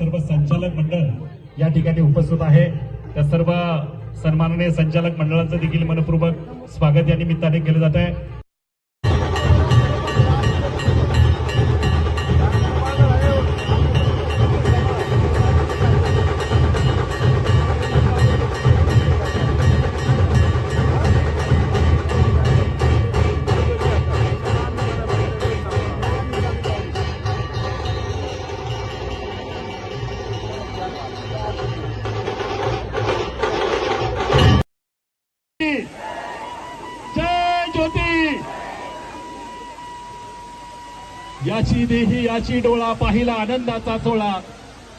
सर्व संचालक मंडळ या ठिकाणी उपस्थित आहे. त्या सर्व सन्माननीय संचालक मंडळाचं देखील मनपूर्वक स्वागत या निमित्ताने केलं जात आहे. याची देही याची डोळा पाहिला आनंदाचा सोळा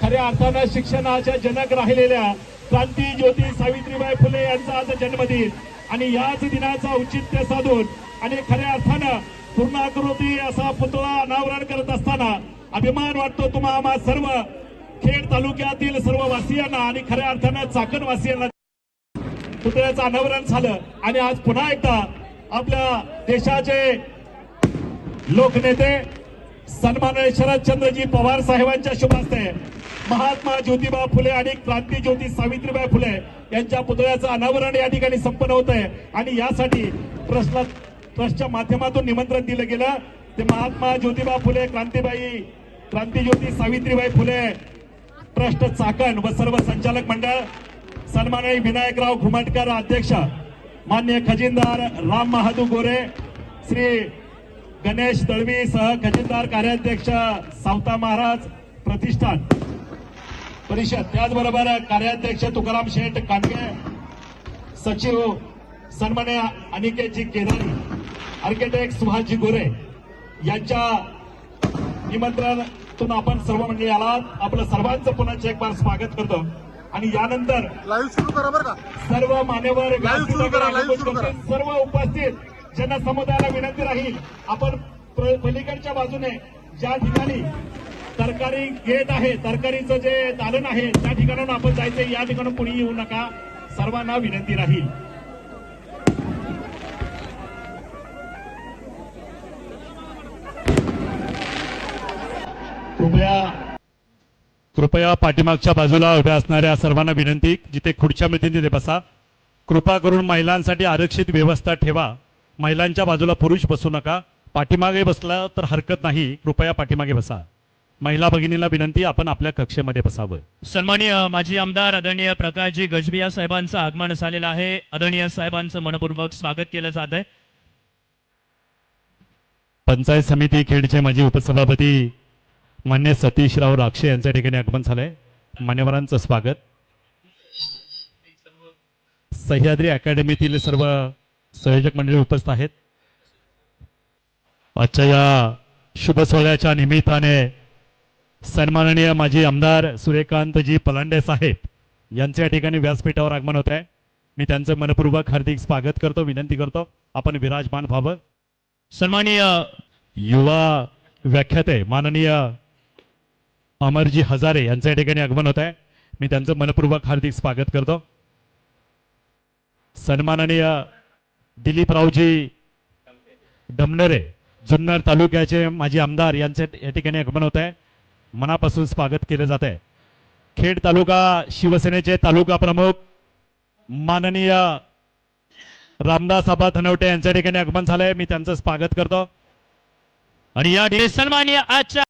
खऱ्या अर्थानं शिक्षणाच्या जनक राहिलेल्या क्रांती ज्योती सावित्रीबाई फुले यांचा आज जन्मदिन. आणि याच दिनाचा औचित्य साधून आणि खऱ्या अर्थानं पूर्णाकृती असा पुतळा अनावरण करत असताना अभिमान वाटतो तुम्हा आम्हा सर्व खेड तालुक्यातील सर्व वासियांना आणि खऱ्या अर्थानं चाकण वासियांना पुतळ्याचं अनावरण झालं आणि आज पुन्हा एकदा आपल्या देशाचे लोकनेते सन्मान्य शरदचंद्रजी पवार साहेबांच्या शुभास्ते महात्मा ज्योतिबा फुले आणि क्रांती ज्योती सावित्रीबाई फुले यांच्या पुतळ्याचं अनावरण या ठिकाणी संपन्न होत आहे आणि यासाठी ट्रस्टला ट्रस्टच्या माध्यमातून निमंत्रण दिलं गेलं. ते महात्मा ज्योतिबा फुले क्रांतीबाई क्रांती ज्योती सावित्रीबाई फुले ट्रस्ट चाकण व सर्व संचालक मंडळ सन्माननीय विनायकराव घुमटकर अध्यक्ष मान्य खजिनदार राम महादू गोरे श्री गणेश दळवी सह खजिनदार कार्याध्यक्ष सावता महाराज प्रतिष्ठान परिषद. त्याचबरोबर कार्याध्यक्ष तुकाराम शेठ कांडगे सचिव सन्मान्य अनिकेतजी केदारी आर्किटेक्ट सुभाषजी गोरे यांच्या निमंत्रणातून आपण सर्व मंडळी आलात. आपलं सर्वांचं पुन्हा एक बार स्वागत करतो. आणि यानंतर लाईव्ह सुरू करा बरं का. सर्व मान्यवर. सर्व उपस्थित जनसमुदायाला विनंती राहील आपण प्र- पलीकडच्या बाजूने ज्या ठिकाणी तरकारी गेट आहे तरकारीचं जे दालन आहे त्या ठिकाणाहून आपण जायचं या ठिकाणून कुणी येऊ नका. सर्वांना विनंती राहील. कृपया कृपया पाठीमागच्या बाजूला उभ्या असणाऱ्या सर्वांना विनंती जिथे खुर्च्या मिळतील तिथे बसा. कृपा करून महिलांसाठी आरक्षित व्यवस्था ठेवा. महिलांच्या बाजूला पुरुष बसू नका. पाठीमागे बसला तर हरकत नाही. कृपया पाठीमागे बसा. महिला भगिनीला विनंती आपण आपल्या कक्षेमध्ये बसावं. सन्माननीय माजी आमदार आदरणीय प्रकाशजी गजबिया साहेबांचं आगमन झालेलं आहे. आदरणीय साहेबांचं मनपूर्वक स्वागत केलं जात आहे. पंचायत समिती खेडचे माजी उपसभापती मान्य सतीशराव राक्षे यांच्या ठिकाणी आगमन झालंय. मान्यवरांचं स्वागत. सह्याद्री अकॅडमीतील सर्व संयोजक मंडळी उपस्थित आहेत. आजच्या या शुभ सोहळ्याच्या निमित्ताने सन्माननीय माजी आमदार सूर्यकांतजी पलांडे साहेब यांच्या ठिकाणी व्यासपीठावर आगमन होत आहे. मी त्यांचं मनपूर्वक हार्दिक स्वागत करतो विनंती करतो. आपण विराजमान व्हावं. सन्माननीय युवा व्याख्याते माननीय अमरजी हजारे यांच्या ठिकाणी आगमन होत आहे. मी त्यांचं मनपूर्वक हार्दिक स्वागत करतो. सन्माननीय दिलीपरावजी डमनरे जुन्नर तालुक्याचे माजी आमदार यांचे या ठिकाणी आगमन होत आहे. मनापासून स्वागत केलं जात आहे. खेड तालुका शिवसेनेचे तालुका प्रमुख माननीय रामदास आबा धनवटे यांच्या ठिकाणी आगमन झालंय. मी त्यांचं स्वागत करतो. आणि या ठिकाणी सन्माननीय आजच्या